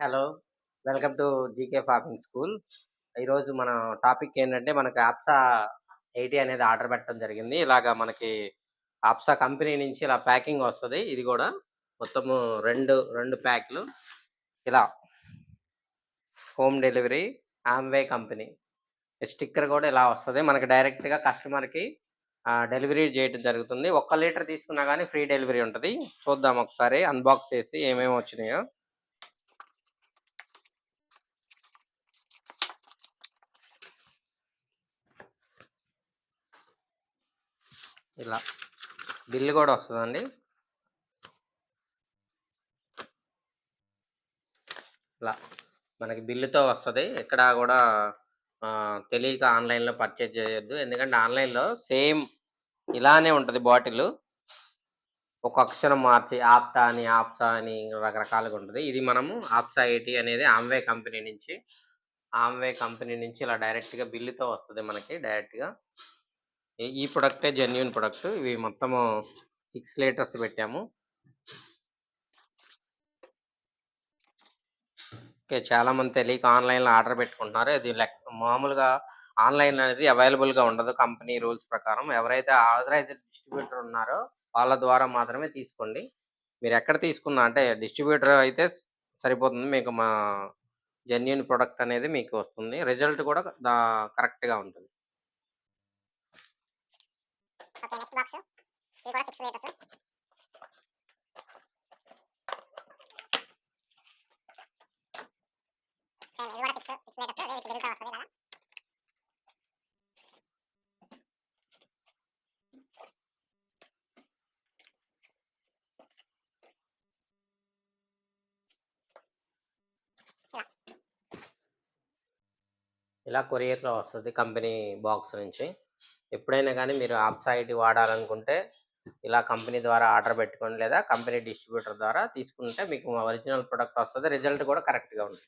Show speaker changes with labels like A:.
A: Hello. Welcome to G K farming school. ఈరోజు మన topic ఏంటంటే మనకు ఆప్సా 80 అనేది ఆర్డర్ పెట్టడం జరిగింది. ఇలాగ మనకి ఆప్సా కంపెనీ నుంచి ఇలా ప్యాకింగ్ వస్తుంది ఇది కూడా మొత్తము 2, 2 ప్యాక్‌లు. ఇలా home delivery Amway company. Sticker కూడా ఇలా వస్తుంది మనకి డైరెక్ట్‌గా కస్టమర్‌కి డెలివరీ చేయటం జరుగుతుంది. ఒక్క లీటర్ తీసుకున్నా కానీ ఫ్రీ డెలివరీ ఉంటుంది చూద్దాం ఒకసారి అన్బాక్స్ చేసి ఏమేమి వచ్చినాయో. ఇలా. బిల్ కూడా వస్తుందండి ఇలా. మనకి బిల్లుతో వస్తుంది ఇక్కడ కూడా తెలియక ఆన్‌లైన్‌లో పర్చేజ్ చేయొద్దు. ఎందుకంటే ఆన్‌లైన్‌లో సేమ్ ఇలానే ఉంటుంది బాటిల్ ఒక అక్షరం మార్చి ఆప్టా అని, ఆప్సా అని రకరకాలుగా ఉంటుంది ఇది మనము ఆప్సా ఐటీ అనేది ఆమ్‌వే కంపెనీ నుంచి, ఆమ్‌వే కంపెనీ నుంచి ఇలా డైరెక్ట్‌గా బిల్లుతో వస్తుంది మనకి డైరెక్ట్‌గా. ఈ ప్రొడక్టే జెన్యున్ ప్రొడక్ట్. ఇవి మొత్తము సిక్స్ లీటర్స్ పెట్టాము. ఓకే. చాలామంది తెలియక ఆన్‌లైన్‌లో ఆర్డర్ పెట్టుకుంటున్నారు. ఇది మామూలుగా ఆన్‌లైన్ అనేది అవైలబుల్‌గా ఉండదు కంపెనీ రూల్స్ ప్రకారం. ఎవరైతే ఆథరైజ్డ్ డిస్ట్రిబ్యూటర్ ఉన్నారో వాళ్ళ ద్వారా మాత్రమే తీసుకోండి. మీరెక్కడ తీసుకున్నా అంటే డిస్ట్రిబ్యూటర్ అయితే సరిపోతుంది. మీకు మా జెన్యున్ ప్రొడక్ట్ అనేది మీకు వస్తుంది. రిజల్ట్ కూడా కరెక్ట్‌గా ఉంటుంది
B: ఓకే. Next box. ఇది కూడా సిక్స్ లీటర్స్. సేమ్ ఇది కూడా 6, 6 లీటర్స్. బిల్‌తో ఇలా.
A: ఇలా కొరియర్‌లో వస్తుంది కంపెనీ బాక్స్ నుంచి. ఎప్పుడైనా కానీ మీరు ఆప్సా 80 వాడాలనుకుంటే ఇలా కంపెనీ ద్వారా ఆర్డర్ పెట్టుకోండి. లేదా కంపెనీ డిస్ట్రిబ్యూటర్ ద్వారా తీసుకుంటే మీకు ఒరిజినల్ ప్రొడక్ట్ వస్తుంది రిజల్ట్ కూడా కరెక్ట్‌గా ఉంటుంది